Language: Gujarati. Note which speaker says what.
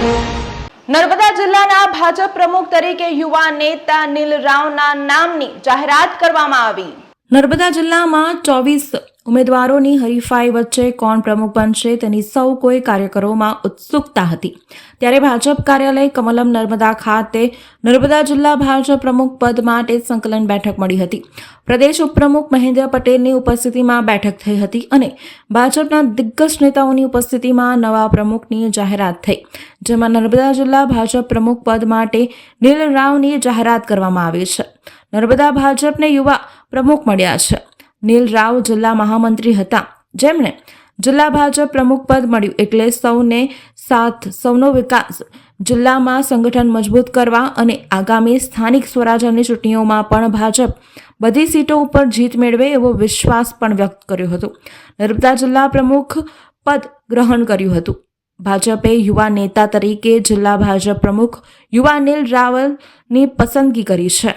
Speaker 1: નર્મદા જિલ્લાના ભાજપ પ્રમુખ તરીકે યુવા નેતા નીલ રાવના નામની જાહેરાત કરવામાં આવી. નર્મદા જિલ્લામાં ચોવીસ ઉમેદવારોની હરીફાઈ વચ્ચે કોણ પ્રમુખ બનશે તેની સૌ કોઈ કાર્યકરોમાં ઉત્સુકતા હતી. ત્યારે ભાજપ કાર્યાલય કમલમ નર્મદા ખાતે નર્મદા જિલ્લા ભાજપ પ્રમુખ પદ માટે સંકલન બેઠક મળી હતી. પ્રદેશ ઉપપ્રમુખ મહેન્દ્ર પટેલની ઉપસ્થિતિમાં બેઠક થઈ હતી અને ભાજપના દિગ્ગજ નેતાઓની ઉપસ્થિતિમાં નવા પ્રમુખની જાહેરાત થઈ, જેમાં નર્મદા જિલ્લા ભાજપ પ્રમુખ પદ માટે નીલ રાવની જાહેરાત કરવામાં આવી છે. નર્મદા ભાજપને યુવા પ્રમુખ મળ્યા છે. નીલ રાવ જિલ્લા મહામંત્રી હતા. જેમણે જિલ્લા ભાજપ પ્રમુખ પદ મળ્યું એટલે સૌને સાથ, સૌનો વિકાસ જિલ્લામાં સંગઠન મજબૂત કરવા અને આગામી સ્થાનિક સ્વરાજ્યની ચૂંટણીઓમાં પણ ભાજપ બધી સીટો ઉપર જીત મેળવે એવો વિશ્વાસ પણ વ્યક્ત કર્યો હતો. નર્મદા જિલ્લા પ્રમુખ પદ ગ્રહણ કર્યું હતું. ભાજપે યુવા નેતા તરીકે જિલ્લા ભાજપ પ્રમુખ યુવા નીલ રાવલની પસંદગી કરી છે.